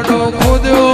મોઢો ખોદ્યો.